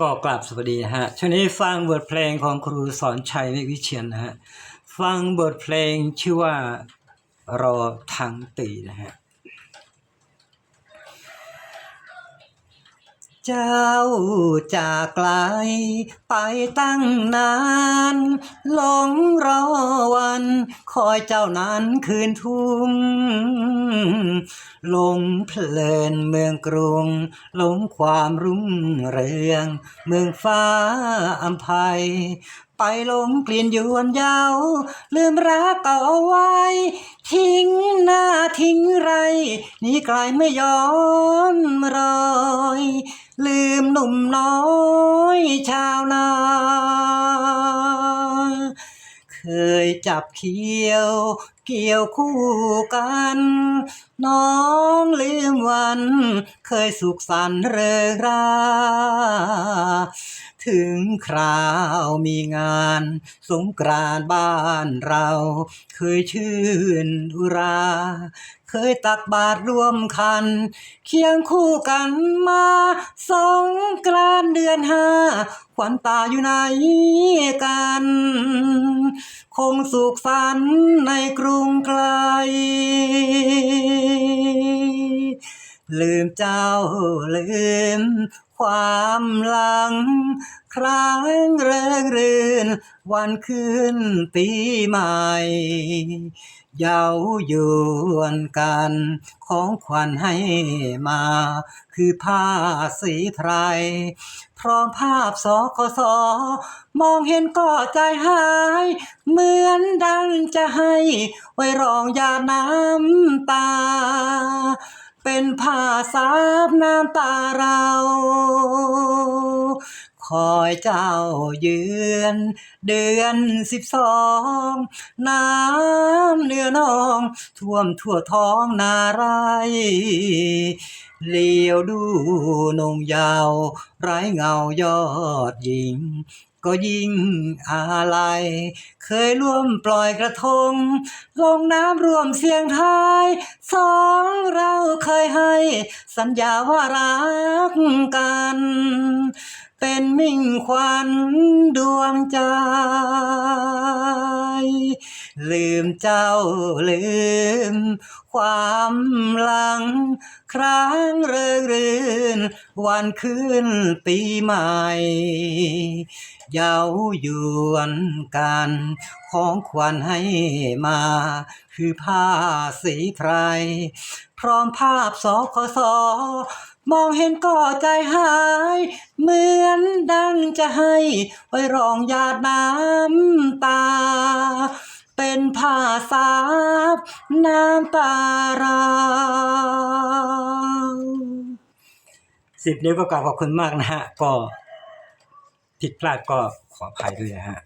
ก็กลับสวัสดีนะฮะช่วงนี้ฟังบทเพลงของครูสอนชัยเมฆวิเชียนนะฮะฟังบทเพลงชื่อว่ารอทางตีนะฮะเจ้าจากไกลไปตั้งนานหลงรอวัน คอยเจ้านั้นคืนทุ่ง หลงเพลินเมืองกรุงหลงความรุ่งเรือง เมืองฟ้าอัมภัย ไปหลงกลิ่นยวนยาว ลืมรักเก่าเอาไว้ ทิ้งหน้าทิ้งไรนี่ไกลไม่ย้อนรอยลืมหนุ่มน้อยชาวนา ยจับเขียว เกี่ยวคู่กัน น้องลืมวัน เคยสุขสันต์เริงราถึงคราวมีงาน สงกรานบ้านเรา เคยชื่นอุรา เคยตักบาตรร่วมคัน เคียงคู่กันมาสงกรานเดือนห้าขวัญตาอยู่ไหนกัน คงสุขสันในกรุงไกล ลืมเจ้าลืมความหลัง ครั้งเริงรื่น วันขึ้นปีใหม่เย้ายวนกันของขวัญให้มา คือผ้าสีไพร พร้อมภาพสคสมองเห็นก็ใจหาย เหมือนดังจะให้ ไว้รองหยาน้ำตา เป็นผ้าสาบน้ำตาเรา คอยเจ้าเยือนเดือนสิบสองน้ำเนื้อนอง ท่วมทั่วท้องนาไรเลี้ยวดูนงยาว ไร้เงายอดหญิง ก็ยิ่งอาลัย เคยร่วมปล่อยกระทง ลงน้ำร่วมเสียงทายสองเราเคยให้ สัญญาว่ารักกัน เป็นมิ่งขวัญดวงใจ ลืมเจ้าลืม ความหลัง ครั้งเริง วันขึ้นปีใหม่ เย้ายวนกันของขวัญให้มา คือผ้าสีไพร พร้อมภาพสคสมองเห็นก็ใจหาย เหมือนดังจะให้ไว้รองหยาดน้ำตา เป็นผ้าสาบน้ำตาเรา สิบนิ้วก็กราบขอบคุณมากนะฮะ ก็ผิดพลาดก็ขออภัยด้วยนะฮะ